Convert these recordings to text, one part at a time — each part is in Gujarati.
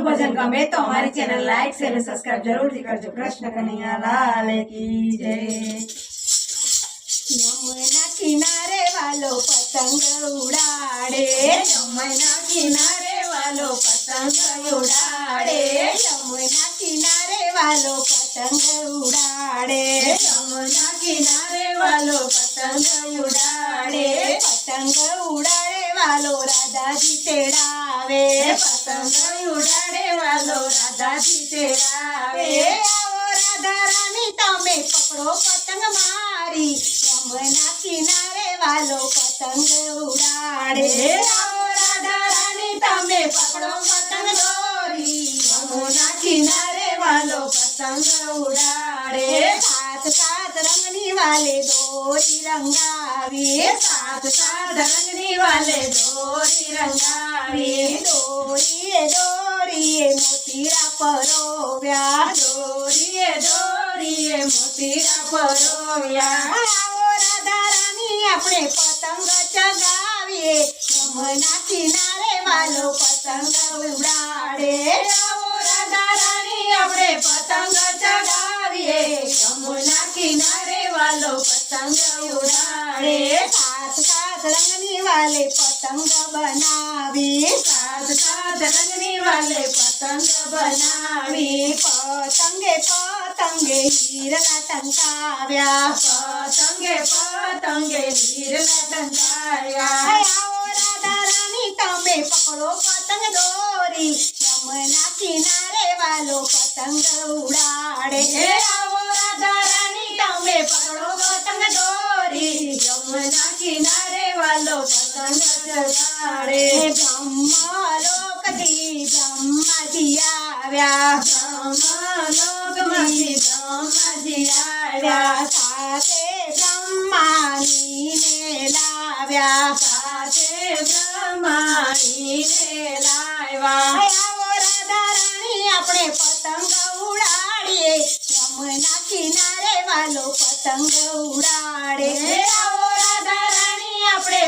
અમારું ભજન ગમે તો અમારી ચેનલ લાઈક શેર અને સબસ્ક્રાઇબ જરૂરથી કરજો કૃષ્ણ કનૈયા લાલ કી જય યમુના કિનારે વાલો પતંગ ઉડાડે યમુના કિનારે વાલો પતંગ ઉડાડે યમુના કિનારે વાલો પતંગ ઉડાડે યમુના કિનારે વાલો પતંગ ઉડાડે પતંગ ઉડાડે વાલો રાધાજી તેડાવે પતંગ ઉડાડે વાલો રાધાજી તેરાવે એ આવો રાધા રાની તમે પકડો પતંગ મારી. યમુના કિનારે વાલો પતંગ ઉડાડે. આવો રાધા રાની તમે પકડો પતંગ દોરી. યમુના કિનારે વાલો પતંગ ઉડાડે. રંગની વાલે દોરી રંગાવી સાત સાત રંગની વાલે દોરી રંગાવી દોરીએ દોરીએ મોતીરા પરોવ્યા દોરીએ દોરીએ મોતીરા પરોવ્યા આવો રાધા રાણી આપણે પતંગ ચગાવીએ યમુના કિનારે વાલો પતંગ ઉડાડે આવો રાધા રાણી આપણે પતંગ ચગાવીએ યમુના કિનારે વાલો પતંગ ઉડાડે સાત સાત રંગની વાલે પતંગ બનાવી સાત સાત રંગની વાલે પતંગ બનાવી પતંગે પતંગે હીરના ટંકાવ્યા પતંગે પતંગે હીરના ટંકાયા આવો રાધા રાણી તમે પકડો પતંગ દોરી યમુના કિનારે વાલો પતંગ ઉડાડે કિનારે વાલો પતંગ ચગાડે બ્રહ્મલોકથી બ્રહ્માજી આવ્યા. બ્રહ્મલોકમાંથી બ્રહ્માજી આવ્યા. સાથે બ્રહ્માનીને લાવ્યા. સાથે બ્રહ્માણીને લાવ્યા. આવો રાધા રાણી આપણે પતંગ ઉડાડીએ. યમુના કિનારે વાલો પતંગ ઉડાડે. આવો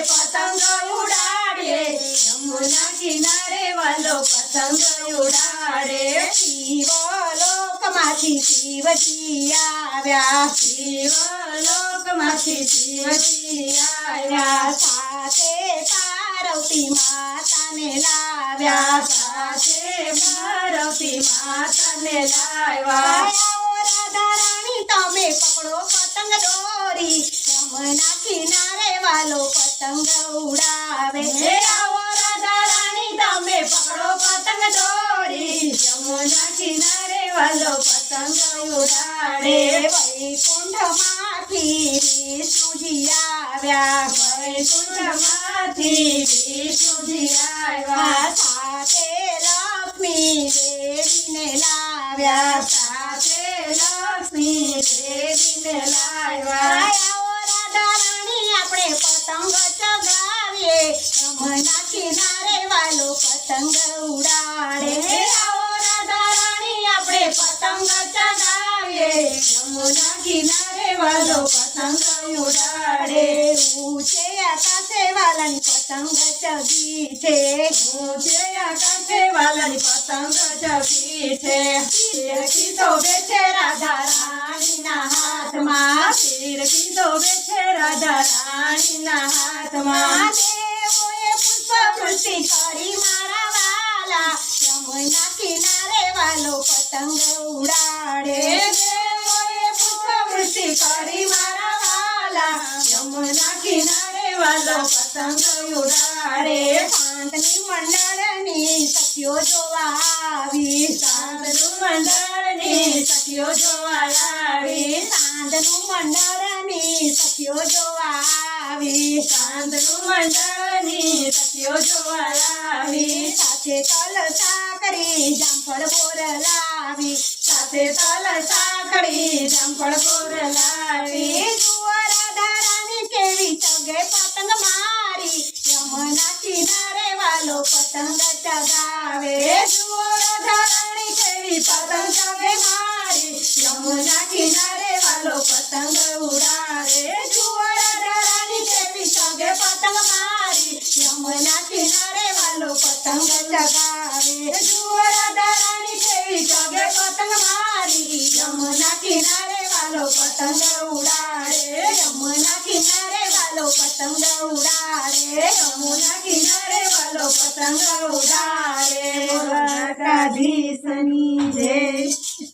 પતંગ ઉડાડે, યમુના કિનારે વાલો પતંગ ઉડાડે. શિવલોકમાંથી શિવજી આવ્યા, શિવલોકમાંથી શિવજી આવ્યા. સાથે પાર્વતી માતાને લાવ્યા, સાથે ભારતી માતાને લાવ્યા. રાધા રાણી, તમે પકડો પતંગ દોરી. યમુના કિનારે વાલો પતંગ ઉડાવે. હે આવો રાધા રાણી તમે પકડો પતંગ દોરી. યમુના કિનારે વાલો પતંગ ઉડાડે. વૈકુંઠમાંથી વિષ્ણુજી આવ્યા. વૈકુંઠમાંથી વિષ્ણુજી આવ્યા. સાથે લક્ષ્મી દેવીને લાવ્યા. સાથે લક્ષ્મી દેવીને લાવ્યા. પતંગ ચગાવીએ યમુના કિનારે વાલો પતંગ ઉડાડે. આવો રાધા રાણી આપણે પતંગ ચગાવીએ. યમુના કિનારે વાલો પતંગ ઉડાડે. ઊંચે આકાશે વાલાની પતંગ ચગી છે. ઊંચે આકાશે વાલાની પતંગ ચગી છે. ફિરકી શોભે રાણીના હાથમાં. દેવોએ પુષ્પવૃષ્ટિ કરી મારા વાલા. યમુના કિનારે વાલો પતંગ ઉડાડે. દેવોએ પુષ્પવૃષ્ટિ કરી મારા વાલા. યમુના કિનારે વાલો પતંગ જોવા આવી સાથે તલ સાકરી જામફળ લાવી, સાથે તલ સાંકળી જંપળ બોર લાવી. જુઓ રાધા કેવી ચગે પતંગ જમુના કિનારે વાલો પતંગ ઉડાવે જુવાળા ડરાની કેવી સંગે પતંગ મારી જમુના કિનારે વાલો પતંગ ચગાવે જુવાળા ડરાની કેવી સંગે પતંગ મારી જમુના કિનારે વાલો પતંગ ઉડાડે જમુના કિનારે વાલો પતંગ ઉડાડે જમુના કિનારે વાલો પતંગ ઉડાડે કાઢી સની રે